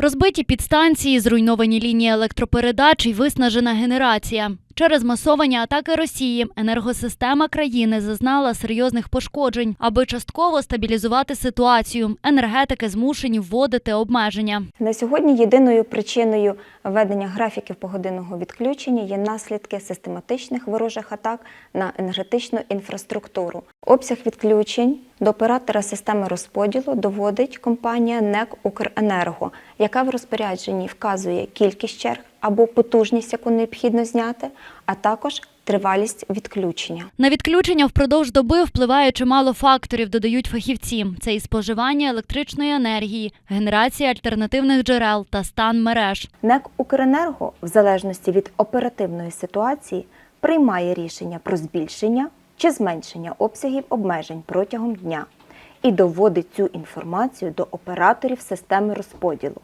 Розбиті підстанції, зруйновані лінії електропередач і виснажена генерація. Через масовані атаки Росії енергосистема країни зазнала серйозних пошкоджень. Аби частково стабілізувати ситуацію, енергетики змушені вводити обмеження. На сьогодні єдиною причиною введення графіків погодинного відключення є наслідки систематичних ворожих атак на енергетичну інфраструктуру. Обсяг відключень до оператора системи розподілу доводить компанія НЕК Укренерго, яка в розпорядженні вказує кількість черг або потужність, яку необхідно зняти, а також тривалість відключення. На відключення впродовж доби впливає чимало факторів, додають фахівці. Це і споживання електричної енергії, генерація альтернативних джерел та стан мереж. НЕК Укренерго, в залежності від оперативної ситуації, приймає рішення про збільшення чи зменшення обсягів обмежень протягом дня і доводить цю інформацію до операторів системи розподілу.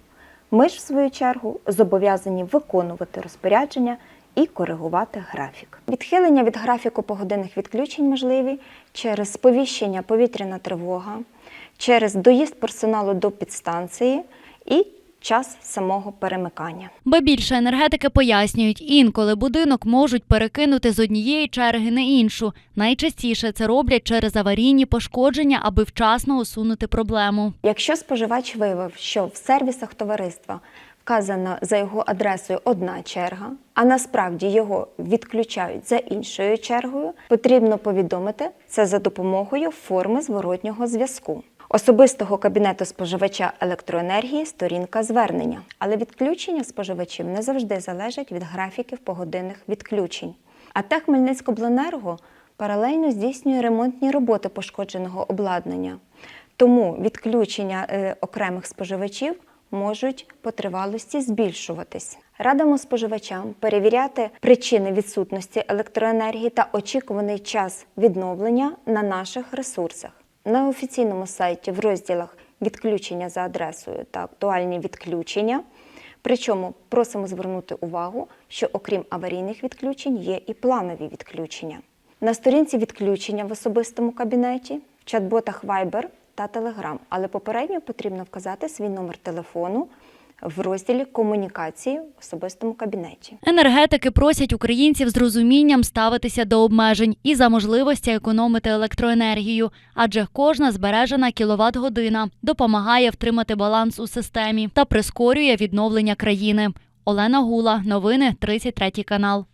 Ми ж, в свою чергу, зобов'язані виконувати розпорядження і коригувати графік. Відхилення від графіку погодинних відключень можливі через сповіщення повітряна тривога, через доїзд персоналу до підстанції і час самого перемикання. Ба більше енергетики пояснюють, інколи будинок можуть перекинути з однієї черги на іншу. Найчастіше це роблять через аварійні пошкодження, аби вчасно усунути проблему. Якщо споживач виявив, що в сервісах товариства вказана за його адресою одна черга, а насправді його відключають за іншою чергою, потрібно повідомити це за допомогою форми зворотнього зв'язку. Особистого кабінету споживача електроенергії сторінка звернення, але відключення споживачів не завжди залежать від графіків погодинних відключень. А та Хмельницькобленерго паралельно здійснює ремонтні роботи пошкодженого обладнання. Тому відключення е, окремих споживачів можуть по тривалості збільшуватись. Радимо споживачам перевіряти причини відсутності електроенергії та очікуваний час відновлення на наших ресурсах. На офіційному сайті в розділах відключення за адресою та актуальні відключення. Причому просимо звернути увагу, що окрім аварійних відключень є і планові відключення. На сторінці відключення в особистому кабінеті, в чат-ботах Viber та Telegram, але попередньо потрібно вказати свій номер телефону в розділі комунікації в особистому кабінеті. Енергетики просять українців з розумінням ставитися до обмежень і за можливості економити електроенергію, адже кожна збережена кіловат-година допомагає втримати баланс у системі та прискорює відновлення країни. Олена Гула, новини 33 канал.